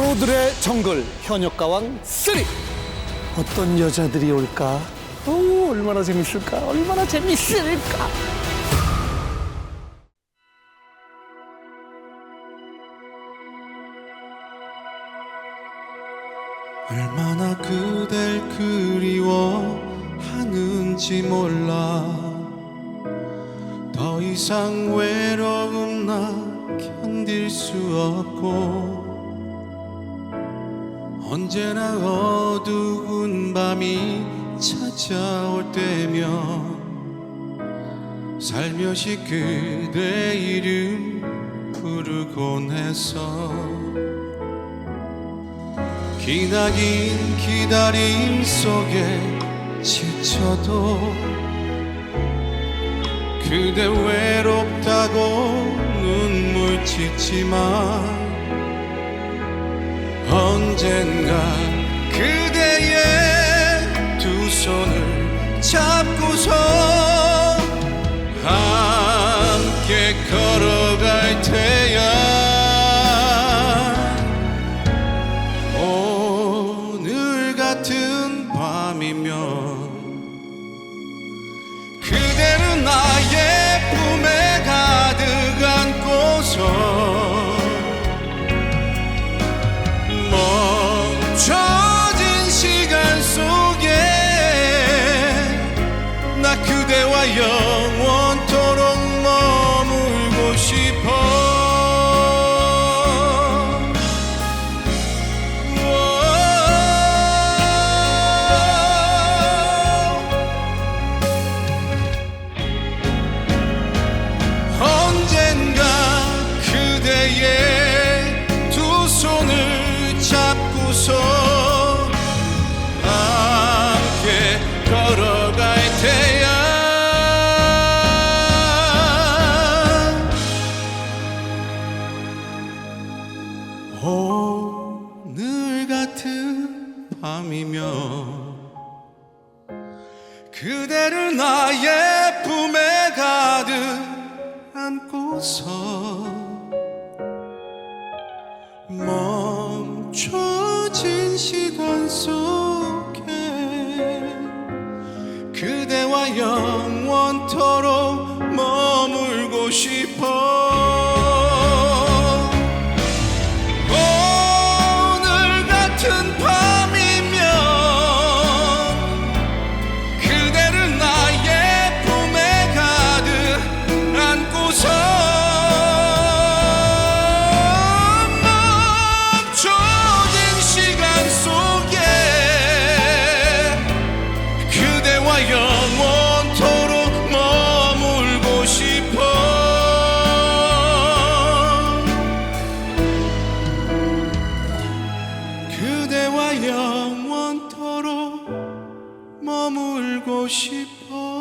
프로들의 정글 현역가왕 3 어떤 여자들이 올까? 오 얼마나 재밌을까? 얼마나 재밌을까? 얼마나 그댈 그리워하는지 몰라 더 이상 외로움 나 견딜 수 없고 언제나 어두운 밤이 찾아올 때면 살며시 그대 이름 부르곤 했어 기나긴 기다림 속에 지쳐도 그대 외롭다고 눈물 짓지만 언젠가 그대의 두 손을 잡고서 그 밤이면 그대를 나의 품에 가득 안고서 멈춰진 시간 속에 그대와 영원토록 머물고 싶어 영원토록 머물고 싶어.